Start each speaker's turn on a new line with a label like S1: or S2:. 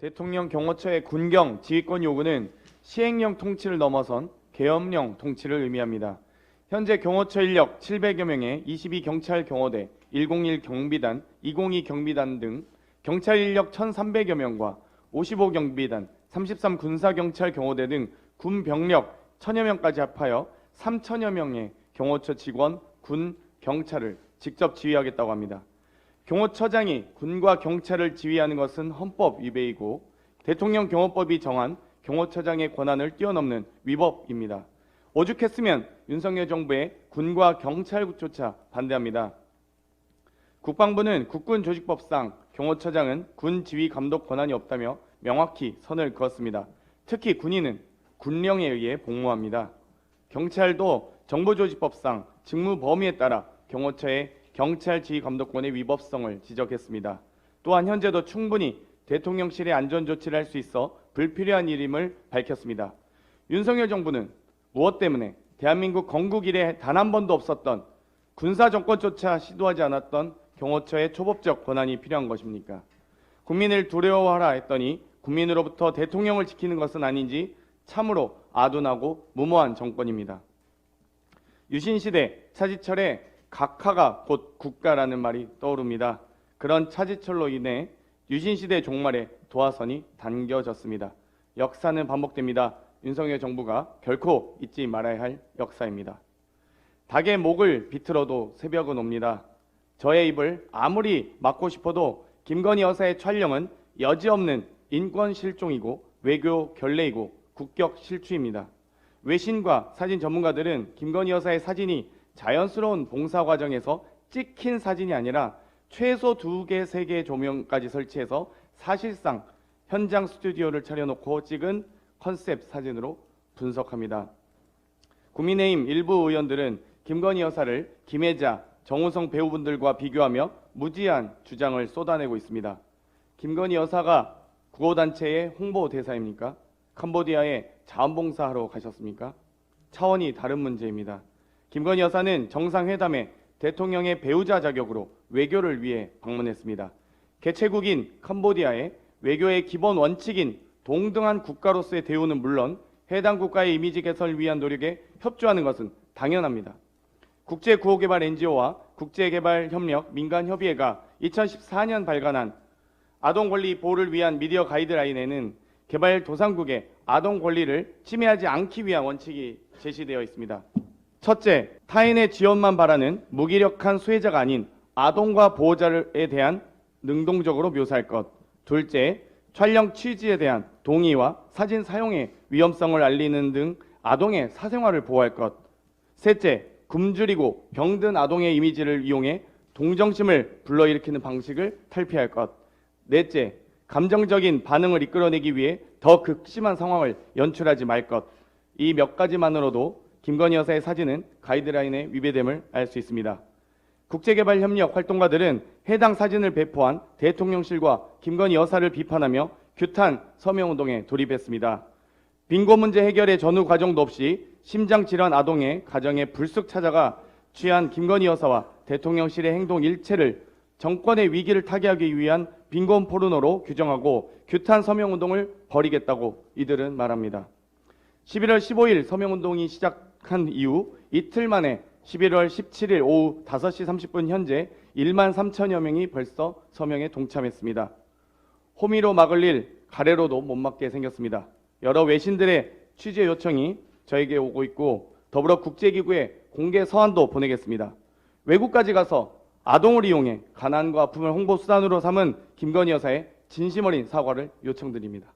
S1: 대통령 경호처의 군경 지휘권 요구는 시행령 통치를 넘어선 계엄령 통치를 의미합니다. 현재 경호처 인력 700여 명의 22 경찰 경호대, 101 경비단, 202 경비단 등 경찰 인력 1,300여 명과 55 경비단, 33 군사 경찰 경호대 등 군 병력 1,000여 명까지 합하여 3천여 명의 경호처 직원, 군, 경찰을 직접 지휘하겠다고 합니다. 경호처장이 군과 경찰을 지휘하는 것은 헌법 위배이고 대통령 경호법이 정한 경호처장의 권한을 뛰어넘는 위법입니다. 오죽했으면 윤석열 정부의 군과 경찰조차 반대합니다. 국방부는 국군 조직법상 경호처장은 군 지휘 감독 권한이 없다며 명확히 선을 그었습니다. 특히 군인은 군령에 의해 복무합니다. 경찰도 정보조직법상 직무 범위에 따라 경호처의 경찰 지휘 감독권의 위법성을 지적했습니다. 또한 현재도 충분히 대통령실의 안전 조치를 할 수 있어 불필요한 일임을 밝혔습니다. 윤석열 정부는 무엇 때문에 대한민국 건국 이래 단 한 번도 없었던 군사 정권조차 시도하지 않았던 경호처의 초법적 권한이 필요한 것입니까? 국민을 두려워하라 했더니 국민으로부터 대통령을 지키는 것은 아닌지 참으로 아둔하고 무모한 정권입니다. 유신시대 차지철의 각하가 곧 국가라는 말이 떠오릅니다. 그런 차지철로 인해 유신시대 종말에 도화선이 당겨졌습니다. 역사는 반복됩니다. 윤석열 정부가 결코 잊지 말아야 할 역사입니다. 닭의 목을 비틀어도 새벽은 옵니다. 저의 입을 아무리 막고 싶어도 김건희 여사의 촬영은 여지없는 인권 실종이고 외교 결례이고 국격 실추입니다. 외신과 사진 전문가들은 김건희 여사의 사진이 자연스러운 봉사 과정에서 찍힌 사진이 아니라 최소 두 개, 세 개의 조명까지 설치해서 사실상 현장 스튜디오를 차려놓고 찍은 컨셉 사진으로 분석합니다. 국민의힘 일부 의원들은 김건희 여사를 김혜자, 정우성 배우분들과 비교하며 무지한 주장을 쏟아내고 있습니다. 김건희 여사가 구호단체의 홍보 대사입니까? 캄보디아에 자원봉사하러 가셨습니까? 차원이 다른 문제입니다. 김건희 여사는 정상회담에 대통령의 배우자 자격으로 외교를 위해 방문했습니다. 개최국인 캄보디아에 외교의 기본 원칙인 동등한 국가로서의 대우는 물론 해당 국가의 이미지 개선을 위한 노력에 협조하는 것은 당연합니다. 국제구호개발 NGO와 국제개발협력 민간협의회가 2014년 발간한 아동 권리 보호를 위한 미디어 가이드라인에는 개발 도상국의 아동 권리를 침해하지 않기 위한 원칙이 제시되어 있습니다. 첫째, 타인의 지원만 바라는 무기력한 수혜자가 아닌 아동과 보호자에 대한 능동적으로 묘사할 것. 둘째, 촬영 취지에 대한 동의와 사진 사용의 위험성을 알리는 등 아동의 사생활을 보호할 것. 셋째, 굶주리고 병든 아동의 이미지를 이용해 동정심을 불러일으키는 방식을 탈피할 것. 넷째, 감정적인 반응을 이끌어내기 위해 더 극심한 상황을 연출하지 말 것. 이 몇 가지만으로도 김건희 여사의 사진은 가이드라인의 위배됨을 알 수 있습니다. 국제개발협력 활동가들은 해당 사진을 배포한 대통령실과 김건희 여사를 비판하며 규탄 서명운동에 돌입했습니다. 빈곤 문제 해결의 전후 과정도 없이 심장질환 아동의 가정에 불쑥 찾아가 취한 김건희 여사와 대통령실의 행동 일체를 정권의 위기를 타개하기 위한 빈곤 포르노로 규정하고 규탄 서명운동을 벌이겠다고 이들은 말합니다. 11월 15일 서명운동이 시작한 이후 이틀 만에 11월 17일 오후 5시 30분 현재 1만 3천여 명이 벌써 서명에 동참했습니다. 호미로 막을 일 가래로도 못 막게 생겼습니다. 여러 외신들의 취재 요청이 저에게 오고 있고 더불어 국제기구에 공개 서한도 보내겠습니다. 외국까지 가서 아동을 이용해 가난과 아픔을 홍보 수단으로 삼은 김건희 여사의 진심 어린 사과를 요청드립니다.